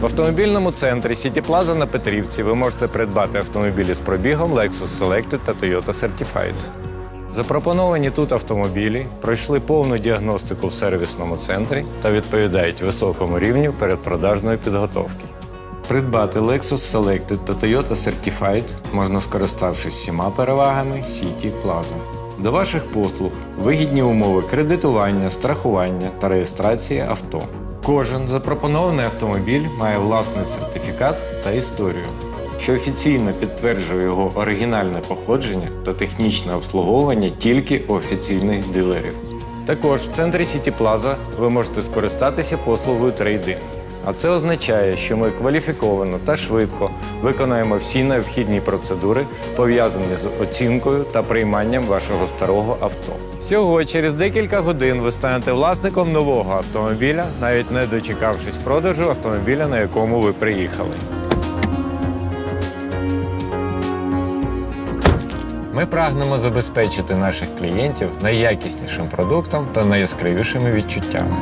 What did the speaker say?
В автомобільному центрі Сіті Плаза на Петрівці ви можете придбати автомобілі з пробігом Lexus Selected та Toyota Certified. Запропоновані тут автомобілі пройшли повну діагностику в сервісному центрі та відповідають високому рівню передпродажної підготовки. Придбати Lexus Selected та Toyota Certified можна скориставшись всіма перевагами City Plaza. До ваших послуг вигідні умови кредитування, страхування та реєстрації авто. Кожен запропонований автомобіль має власний сертифікат та історію, що офіційно підтверджує його оригінальне походження та технічне обслуговування тільки у офіційних дилерів. Також в центрі Сіті Плаза ви можете скористатися послугою трейдин. А це означає, що ми кваліфіковано та швидко виконаємо всі необхідні процедури, пов'язані з оцінкою та прийманням вашого старого авто. Всього через декілька годин ви станете власником нового автомобіля, навіть не дочекавшись продажу автомобіля, на якому ви приїхали. Ми прагнемо забезпечити наших клієнтів найякіснішим продуктом та найяскравішими відчуттями.